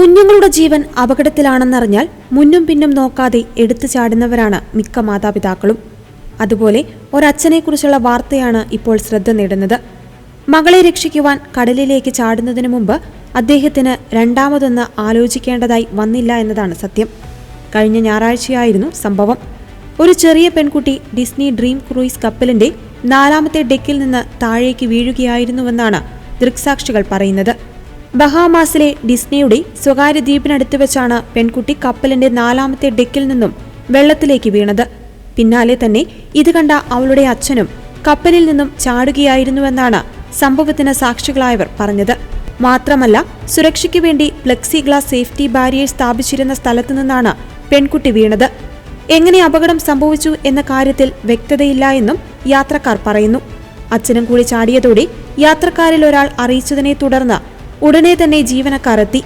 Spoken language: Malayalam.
കുഞ്ഞുങ്ങളുടെ ജീവൻ അപകടത്തിലാണെന്നറിഞ്ഞാൽ മുന്നും പിന്നും നോക്കാതെ എടുത്തു ചാടുന്നവരാണ് മിക്ക മാതാപിതാക്കളും. അതുപോലെ ഒരച്ഛനെക്കുറിച്ചുള്ള വാർത്തയാണ് ഇപ്പോൾ ശ്രദ്ധ നേടുന്നത്. മകളെ രക്ഷിക്കുവാൻ കടലിലേക്ക് ചാടുന്നതിന് മുമ്പ് അദ്ദേഹത്തിന് രണ്ടാമതൊന്ന് ആലോചിക്കേണ്ടതായി വന്നില്ല എന്നതാണ് സത്യം. കഴിഞ്ഞ ഞായറാഴ്ചയായിരുന്നു സംഭവം. ഒരു ചെറിയ പെൺകുട്ടി ഡിസ്നി ഡ്രീം ക്രൂയിസ് കപ്പലിന്റെ നാലാമത്തെ ഡെക്കിൽ നിന്ന് താഴേക്ക് വീഴുകയായിരുന്നുവെന്നാണ് ദൃക്സാക്ഷികൾ പറയുന്നത്. ബഹാമാസിലെ ഡിസ്നിയുടെ സ്വകാര്യ ദ്വീപിനടുത്ത് വെച്ചാണ് പെൺകുട്ടി കപ്പലിന്റെ നാലാമത്തെ ഡെക്കിൽ നിന്നും വെള്ളത്തിലേക്ക് വീണത്. പിന്നാലെ തന്നെ ഇത് കണ്ട അവളുടെ അച്ഛനും കപ്പലിൽ നിന്നും ചാടുകയായിരുന്നുവെന്നാണ് സംഭവത്തിന് സാക്ഷികളായവർ പറഞ്ഞത്. മാത്രമല്ല സുരക്ഷയ്ക്ക് വേണ്ടി പ്ലെക്സി ഗ്ലാസ് സേഫ്റ്റി ബാരിയർ സ്ഥാപിച്ചിരുന്ന സ്ഥലത്തു നിന്നാണ് പെൺകുട്ടി വീണത്. എങ്ങനെ അപകടം സംഭവിച്ചു എന്ന കാര്യത്തിൽ വ്യക്തതയില്ല എന്നും യാത്രക്കാർ പറയുന്നു. അച്ഛനും കൂടി ചാടിയതോടെ യാത്രക്കാരിൽ ഒരാൾ അറിയിച്ചതിനെ തുടർന്ന് ഉടനെ തന്നെ ജീവനക്കാർ എത്തി